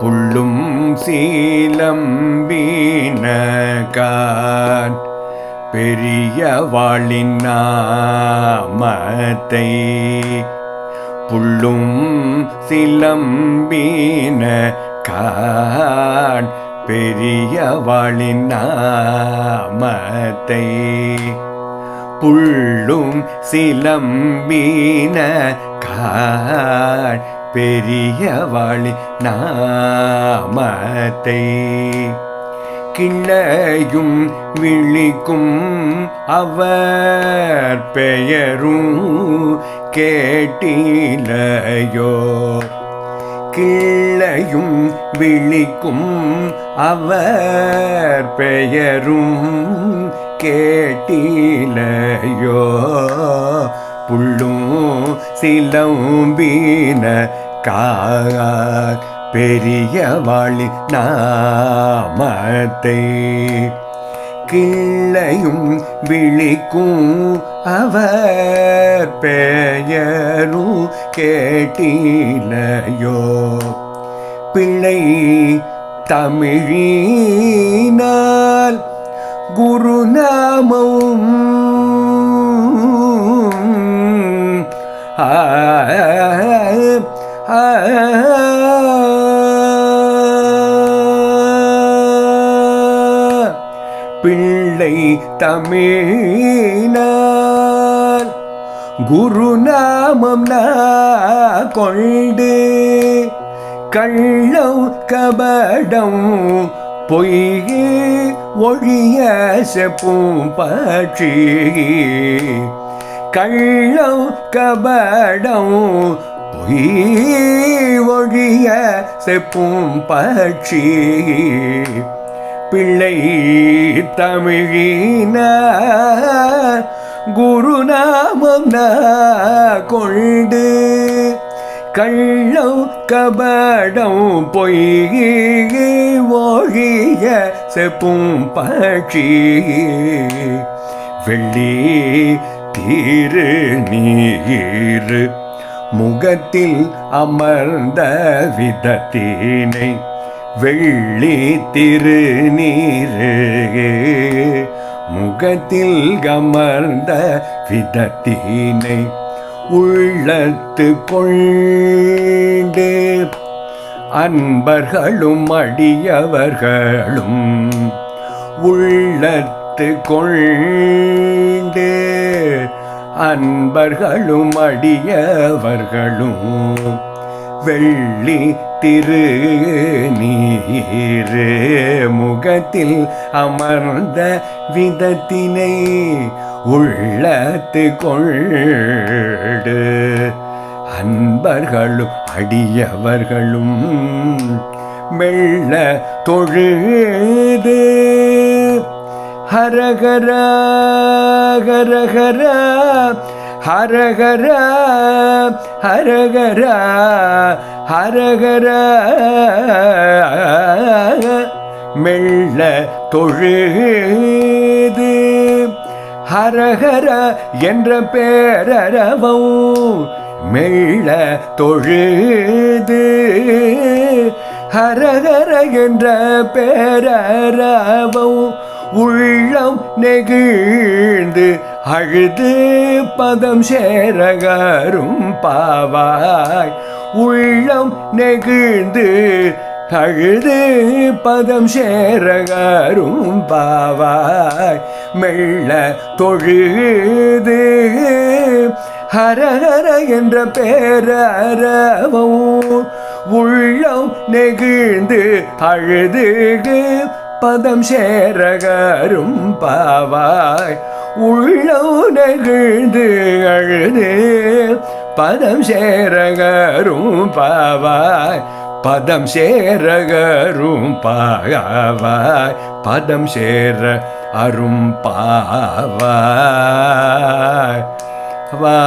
புள்ளும் சீலம்பீனகான் பெரிய வாளின் நாமத்தை புள்ளும் சிலம்பீன கான். பெரிய வாளின் நாமத்தை புள்ளும் சிலம்பீன கான். பெரிய வாளி நாமத்தை. கிள்ளையும் விழிக்கும் அவர் பெயரும் கேட்டிலையோ. கிள்ளையும் விழிக்கும் அவர் பெயரும் கேட்டிலையோ. புள்ளும் சிலம்பின கார் பெரிய வாழி நாமத்தை. கிள்ளையும் விழிக்கும் அவர் பெயரும் கேட்டிலையோ பிள்ளை தமிழினால் குருநாமம் பிள்ளை தமிழால் குருநாமம் கொண்டு கள்ளம் கபடம் பொய்யே ஒழிய செப்பும் பட்சி கள்ளம் கபடம் பொய் ஒழிய செப்பும் பட்சி. பிள்ளை தமிழின குருநாமம் கொண்டு. கள்ளம் கபடம் பொய்கி ஒழிய செப்பும் பட்சி. வெள்ளி திரு நீர். முகத்தில் அமர்ந்த விதத்தினை வெள்ளி திருநீரு. முகத்தில் கமர்ந்த விதத்தினை உள்ளத்து கொண்டு அன்பர்களும் அடியவர்களும் உள்ளத்து கொண்டு அன்பர்களும் அடியவர்களும் வெள்ளி திரு நீர். முகத்தில் அமர்ந்த விதத்தினை உள்ளத்து கொண்டு அன்பர்களும் அடியவர்களும் மெல்ல தொழுது. ஹரஹர ஹரஹர ஹரஹர ஹரஹர ஹரஹர மெல்ல தொழுது ஹரஹர என்ற பேரரவும் மெல்ல தொழுது ஹரஹர என்ற பேரரவும் உள்ளம் நெகிழ்ந்து அழுது பதம் சேரகரும் பாவாய். உள்ளம் நெகிழ்ந்து அழுது பதம் சேரகரும் பாவாய். மெல்ல தொழுது ஹரஹர என்ற பேரவும் உள்ளம் நெகிழ்ந்து அழுது பதம் சேரகரும் பாவாய். உள்ளம் நெகிழ்ந்து அழுது பதம் சேரகரும் பாவாய். பதம் சேரகரும் பாவாய். பதம் சேர அரும் பாவாய். வா